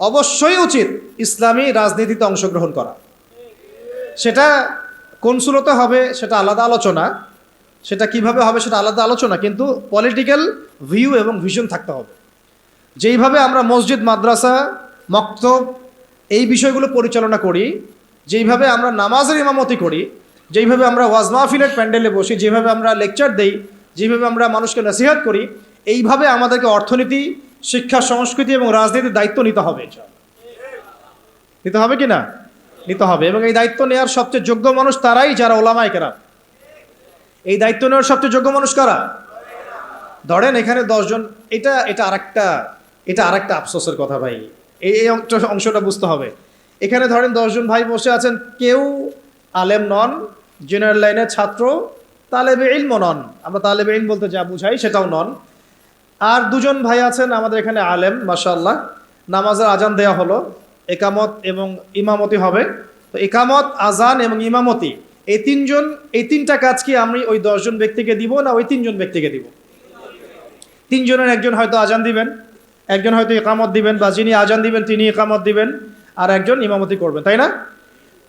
অবশ্যই উচিত ইসলামী রাজনীতিতে অংশগ্রহণ করা। সেটা কোন সুরতে হবে সেটা আলাদা আলোচনা, সেটা কীভাবে হবে সেটা আলাদা আলোচনা, কিন্তু পলিটিক্যাল ভিউ এবং ভিশন থাকতে হবে। যেইভাবে আমরা মসজিদ, মাদ্রাসা, মক্তব এই বিষয়গুলো পরিচালনা করি, যেইভাবে আমরা নামাজের ইমামতি করি, যেইভাবে আমরা ওয়াজ মাহফিলের প্যান্ডেলে বসি, যেভাবে আমরা লেকচার দেই যেভাবে আমরা মানুষকে নসিহাত করি, এইভাবে আমাদেরকে অর্থনীতি শিক্ষা, সংস্কৃতি এবং রাজনীতির দায়িত্ব নিতে হবে। নিতে হবে কি না নিতে হবে। এবং এই দায়িত্ব নেওয়ার সবচেয়ে যোগ্য মানুষ তারাই যারা ওলামায় কেরা এই দায়িত্ব নেওয়ার সবচেয়ে যোগ্য মানুষ কারা? ধরেন এখানে দশজন, এটা এটা আরেকটা এটা আরেকটা আফসোসের কথা ভাই। এই এই অংশ- অংশটা বুঝতে হবে। এখানে ধরেন দশজন ভাই বসে আছেন, কেউ আলেম নন জেনারেল লাইনের ছাত্র, তালেবে ইলম নন। আমরা তালেবে ইলম বলতে যা বুঝাই সেটাও নন। আর দুজন ভাই আছেন আমাদের এখানে আলেম, মাশাআল্লাহ। নামাজের আজান দেয়া হলো, একামত এবং ইমামতি হবে। তো একামত, আজান এবং ইমামতি, এই তিনজন, এই তিনটা কাজ কি আমি ওই দশজন ব্যক্তিকে দিব না ওই তিনজন ব্যক্তিকে দিব? তিনজনের একজন হয়তো আজান দিবেন, একজন হয়তো একামত দিবেন বা যিনি আজান দিবেন তিনি একামত দিবেন, আর একজন ইমামতি করবেন, তাই না?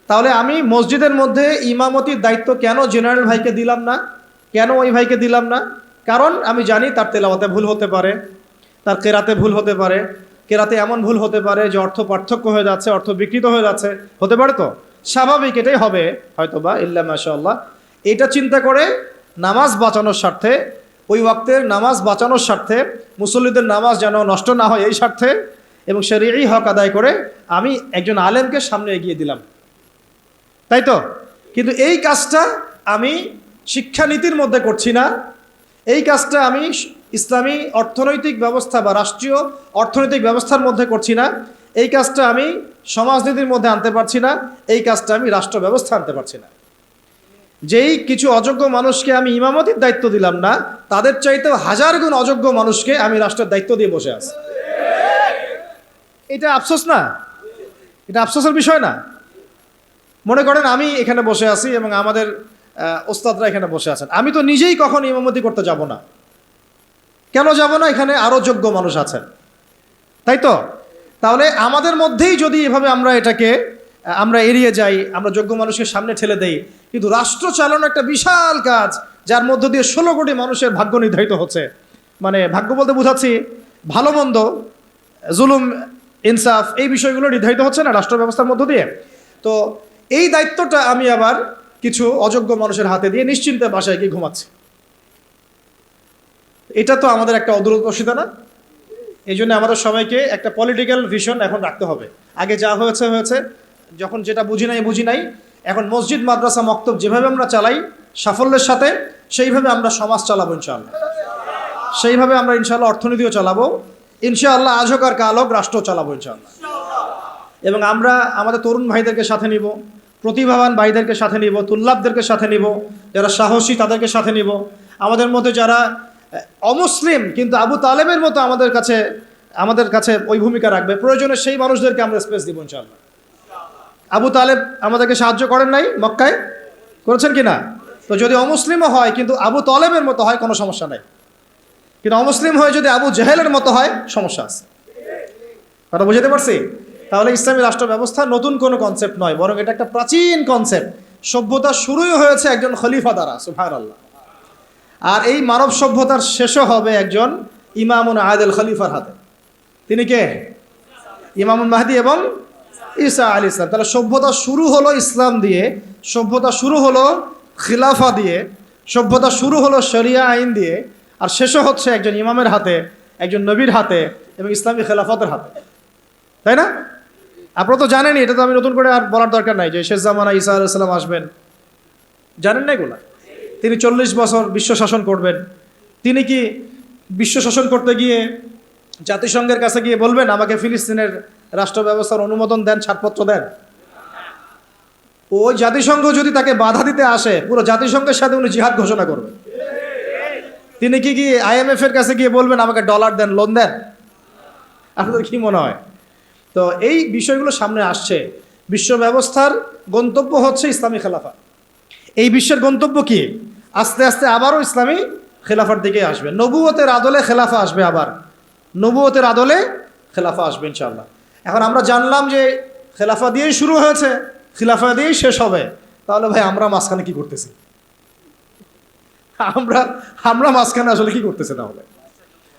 তাহলে আমি মসজিদের মধ্যে ইমামতির দায়িত্ব কেন জেনারেল ভাইকে দিলাম না? কেন ওই ভাইকে দিলাম না? কারণ আমি জানি তার তেলাওয়াতে ভুল হতে পারে, তার কেরাতে ভুল হতে পারে। কেরাতে এমন ভুল হতে পারে যে অর্থ পার্থক্য হয়ে যাচ্ছে, অর্থ বিকৃত হয়ে যাচ্ছে। হতে পারে তো? স্বাভাবিক এটাই হবে হয়তো বা ইল্লা মাশাল্লাহ এটা চিন্তা করে নামাজ বাঁচানোর স্বার্থে, ওই ওয়াক্তের নামাজ বাঁচানোর স্বার্থে, মুসল্লিদের নামাজ যেন নষ্ট না হয় এই স্বার্থে, এবং সেরিই হক আদায় করে আমি একজন আলেমকে সামনে এগিয়ে দিলাম। তাই তো? কিন্তু এই কাজটা আমি শিক্ষানীতির মধ্যে করছি না এই কাজটা আমি ইসলামী অর্থনৈতিক ব্যবস্থা বা রাষ্ট্রীয় অর্থনৈতিক ব্যবস্থার মধ্যে করছি না। এই কাজটা আমি সমাজনীতির মধ্যে আনতে পারছি না। এই কাজটা আমি রাষ্ট্র ব্যবস্থা আনতে পারছি না। যেই কিছু অযোগ্য মানুষকে আমি ইমামতির দায়িত্ব দিলাম না, তাদের চাইতেও হাজার গুণ অযোগ্য মানুষকে আমি রাষ্ট্রের দায়িত্ব দিয়ে বসে আছি। এটা আফসোস না? এটা আফসোসের বিষয় না? মনে করেন আমি এখানে বসে আছি এবং আমাদের ওস্তাদরা এখানে বসে আছেন। আমি তো নিজেই কখন ইমামতি করতে যাব না। কেন যাব না? এখানে আরও যোগ্য মানুষ আছেন। তাই তো? তাহলে আমাদের মধ্যেই যদি এভাবে আমরা এটাকে আমরা এড়িয়ে যাই, আমরা যোগ্য মানুষকে সামনে ঠেলে দেই, কিন্তু রাষ্ট্র চালানো একটা বিশাল কাজ, যার মধ্য দিয়ে ষোলো কোটি মানুষের ভাগ্য নির্ধারিত হচ্ছে। মানে ভাগ্য বলতে বোঝাচ্ছি, ভালো মন্দ, জুলুম, ইনসাফ, এই বিষয়গুলো নির্ধারিত হচ্ছে না রাষ্ট্র ব্যবস্থার মধ্য দিয়ে। তো এই দায়িত্বটা আমি আবার কিছু অযোগ্য মানুষের হাতে দিয়ে নিশ্চিন্তে বাসায় গিয়ে ঘুমাচ্ছে। এটা তো আমাদের একটা অদূরদর্শিতা না। এই জন্য আমাদের সবাইকে একটা পলিটিক্যাল ভিশন এখন রাখতে হবে। আগে যা হয়েছে হয়েছে। যখন যেটা বুঝি নাই বুঝি নাই। এখন মসজিদ, মাদ্রাসা, মক্তব যেভাবে আমরা চালাই, সাফল্যের সাথে, সেইভাবে আমরা সমাজ চালাবো ইনশাআল্লাহ। সেইভাবে আমরা ইনশাআল্লাহ অর্থনীতিও চালাবো। ইনশাআল্লাহ আজ হোক আর কাল হোক রাষ্ট্র চালাবো ইনশাআল্লাহ। এবং আমরা আমাদের তরুণ ভাইদেরকে সাথে নিব। প্রতিভাবান ভাইদেরকে সাথে নিব, তুল্লাবদেরকে সাথে নিব, যারা সাহসী তাদেরকে সাথে নিব। আমাদের মধ্যে যারা অমুসলিম, কিন্তু আবু তালেবের মতো আমাদের কাছে আমাদের কাছে ওই ভূমিকা রাখবে। প্রয়োজনে সেই মানুষদেরকে আমরা স্পেস দিব ইনশাআল্লাহ। আবু তালেব আমাদেরকে সাহায্য করেন নাই মক্কায়? করেছেন কি না? তো যদি অমুসলিমও হয়, কিন্তু আবু তালেবের মতো হয়, কোনো সমস্যা নাই। কিন্তু অমুসলিম হয়ে যদি আবু জেহেলের মতো হয়, সমস্যা আছে। কথা বুঝতে পারছি? তাহলে ইসলামী রাষ্ট্র ব্যবস্থা নতুন কোনো কনসেপ্ট নয়, বরং এটা একটা প্রাচীন কনসেপ্ট সভ্যতা শুরুই হয়েছে একজন খলিফা দ্বারা সুফার আল্লাহ আর এই মানব সভ্যতার শেষও হবে একজন ইমামুন আয়দেল খলিফার হাতে। তিনি কে? ইমামুন মাহদি এবং ঈসা আল ইসলাম তাহলে সভ্যতা শুরু হলো ইসলাম দিয়ে, সভ্যতা শুরু হলো খিলাফা দিয়ে, সভ্যতা শুরু হলো শরিয়া আইন দিয়ে, আর শেষও হচ্ছে একজন ইমামের হাতে, একজন নবীর হাতে এবং ইসলামী খেলাফতের হাতে। তাই না? আপনারা তো জানেনই, এটা তো আমি নতুন করে আর বলার দরকার নাই যে শেষ জামানা ঈসা আলাইসাল্লাম আসবেন। জানেন না এগুলা? তিনি চল্লিশ বছর বিশ্ব শাসন করবেন। তিনি কি বিশ্ব শাসন করতে গিয়ে জাতিসংঘের কাছে গিয়ে বলবেন, আমাকে ফিলিস্তিনের রাষ্ট্র ব্যবস্থার অনুমোদন দেন, ছাড়পত্র দেন ওই জাতিসংঘ যদি তাকে বাধা দিতে আসে, পুরো জাতিসংঘের সাথে উনি জিহাদ ঘোষণা করবেন। তিনি কি কি আইএমএফ এর কাছে গিয়ে বলবেন, আমাকে ডলার দেন, লোন দেন আপনাদের কি মনে হয়? তো এই বিষয়গুলো সামনে আসছে। বিশ্ব ব্যবস্থার গন্তব্য হচ্ছে ইসলামী খেলাফা এই বিশ্বের গন্তব্য কি? আস্তে আস্তে আবারও ইসলামী খেলাফার দিকে আসবে। নবুয়তের আদলে খেলাফা আসবে আবার। নবুয়তের আদলে খেলাফা আসবে ইনশাল্লাহ এখন আমরা জানলাম যে খেলাফা দিয়েই শুরু হয়েছে, খিলাফা দিয়েই শেষ হবে। তাহলে ভাই আমরা মাঝখানে কি করতেছি? আমরা আমরা মাঝখানে আসলে কি করতেছে তাহলে?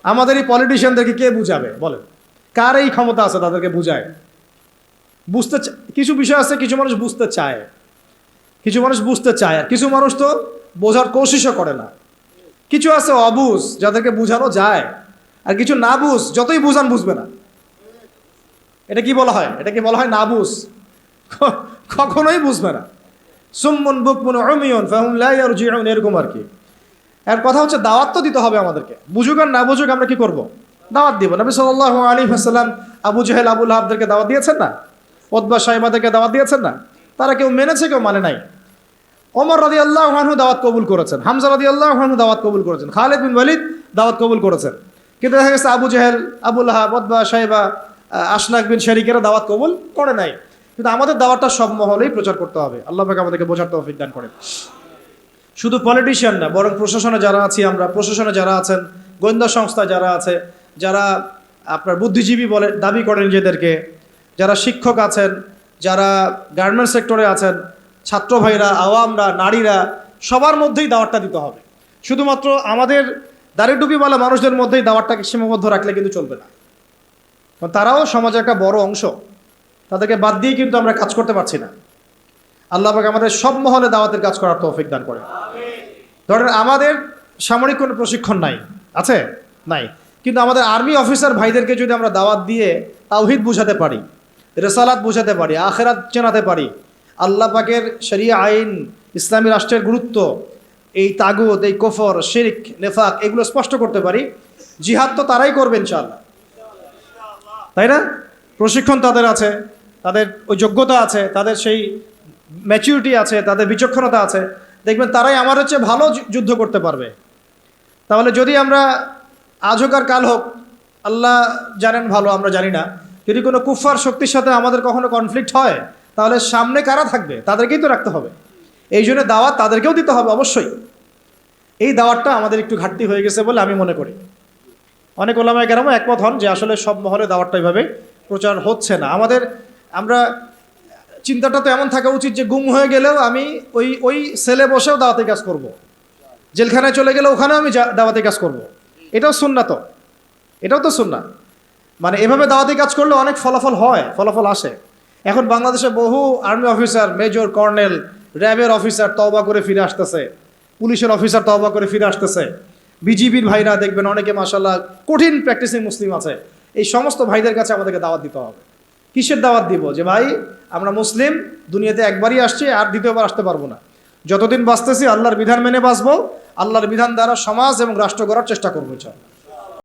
আমাদের এই পলিটিশিয়ানদেরকে কে বুঝাবে? বলেন। কার এই ক্ষমতা আছে তাদেরকে বুঝায়? বুঝতে কিছু বিষয় আছে, কিছু মানুষ বুঝতে চায়। কিছু মানুষ বুঝতে চায়, আর কিছু মানুষ তো বোঝার কোশিশও করে না। কিছু আছে অবুঝ, যাদেরকে বোঝানো যায়, আর কিছু না বুঝ, যতই বুঝান বুঝবে না। এটা কি বলা হয়? এটা কি বলা হয় না বুঝ? কখনোই বুঝবে না। সুম্মন বুকমুন অমিয়ন ফাহুম লা ইয়ারজিউন, এরকম আর কি। এর কথা হচ্ছে দাওয়াত তো দিতে হবে আমাদেরকে। বুঝুক আর না বুঝুক আমরা কি করব? দাওয়াত দিব। নবী সাল্লাল্লাহু আলাইহি ওয়াসাল্লাম আবু জাহেল আবুল হাবদেরকে দাওয়াত দিয়েছেন না? ওতবা সাহেবাদেরকে দাওয়াত দিয়েছেন না? তারা কেউ মেনেছে, কেউ মানে নাই। ওমর রাদি আল্লাহ আনহু দাওয়াত কবুল করেছেন। হামজা রাদি আল্লাহ আনহু দাওয়াত কবুল করেছেন। খালিদ বিন ওয়ালিদ দাওয়াত কবুল করেছেন। কিন্তু দেখা গেছে আবু জাহেল, আবু লাহাব ওতবা সাহেবা আশনাক বিন শরিকেরা দাওয়াত কবুল করে নাই। কিন্তু আমাদের দাওয়াতটা সব মহলেই প্রচার করতে হবে। আল্লাহ পাক আমাদেরকে বোঝার তৌফিক দান করেন। শুধু পলিটিশিয়ান না, বরং প্রশাসনে যারা আছি আমরা, প্রশাসনে যারা আছেন, গোয়েন্দা সংস্থা যারা আছে যারা আপনার বুদ্ধিজীবী বলে, দাবি করেন নিজেদেরকে, যারা শিক্ষক আছেন, যারা গার্মেন্টস সেক্টরে আছেন, ছাত্র ভাইরা, আওয়ামরা, নারীরা, সবার মধ্যেই দাওয়াতটা দিতে হবে। শুধুমাত্র আমাদের দাড়ি টুপিওয়ালা মানুষদের মধ্যেই দাওয়াতটাকে সীমাবদ্ধ রাখলে কিন্তু চলবে না। তারাও সমাজের একটা বড় অংশ। তাদেরকে বাদ দিয়ে কিন্তু আমরা কাজ করতে পারছি না। আল্লাহ পাক আমাদের সব মহলে দাওয়াতের কাজ করার তৌফিক দান করে ধরেন আমাদের সামরিক কোনো প্রশিক্ষণ নাই। আছে? নাই। কিন্তু আমাদের আর্মি অফিসার ভাইদেরকে যদি আমরা দাওয়াত দিয়ে তাওহিদ বুঝাতে পারি, রেসালাত বুঝাতে পারি, আখেরাত চেনাতে পারি, আল্লাহ পাকের শরিয়া আইন, ইসলামী রাষ্ট্রের গুরুত্ব, এই তাগুদ এই কফর, শিরিক, নেফাক, এগুলো স্পষ্ট করতে পারি, জিহাদ তো তারাই করবে ইনশাআল্লাহ। তাই না? প্রশিক্ষণ তাদের আছে, তাদের ওই যোগ্যতা আছে, তাদের সেই ম্যাচিউরিটি আছে, তাদের বিচক্ষণতা আছে। দেখবেন তারাই আমার হচ্ছে ভালো যুদ্ধ করতে পারবে। তাহলে যদি আমরা আজ হোক আর কাল হোক, আল্লাহ জানেন ভালো, আমরা জানি না। যদি কোনো কুফার শক্তির সাথে আমাদের কখনো কনফ্লিক্ট হয়, তাহলে সামনে কারা থাকবে? তাদেরকেই তো রাখতে হবে। এই জন্য দাওয়াত তাদেরকেও দিতে হবে অবশ্যই। এই দাওয়াতটা আমাদের একটু ঘাটতি হয়ে গেছে বলে আমি মনে করি। অনেক ওলামায় কেরামও একমত হন যে আসলে সব মহলে দাওয়াতটা এভাবে প্রচার হচ্ছে না। আমাদের, আমরা, চিন্তাটা তো এমন থাকা উচিত যে গুম হয়ে গেলেও আমি ওই ওই সেলে বসেও দাওয়াতে কাজ করব। জেলখানায় চলে গেলে ওখানেও আমি দাওয়াতে কাজ করব। এটাও শুননা তো। এটাও তো শুননা মানে এভাবে দাওয়াতে কাজ করলে অনেক ফলাফল হয়, ফলাফল আসে। এখন বাংলাদেশে বহু আর্মি অফিসার, মেজর, কর্নেল, র্যাবের অফিসার তওবা করে ফিরে আসতেছে। পুলিশের অফিসার তওবা করে ফিরে আসতেছে। বিজিবির ভাইরা দেখবেন অনেকে মাসাল্লাহ কঠিন প্র্যাকটিসিং মুসলিম আছে। এই সমস্ত ভাইদের কাছে আমাদেরকে দাওয়াত দিতে হবে। কিসের দাওয়াত দিব? যে, ভাই, আমরা মুসলিম, দুনিয়াতে একবারই আসছি, আর দ্বিতীয়বার আসতে পারব না। যতদিন বাঁচতেছি, আল্লাহর বিধান মেনে বাঁচবো, আল্লাহর বিধান দ্বারা সমাজ এবং রাষ্ট্র গড়ার চেষ্টা করব, ইনশাআল্লাহ।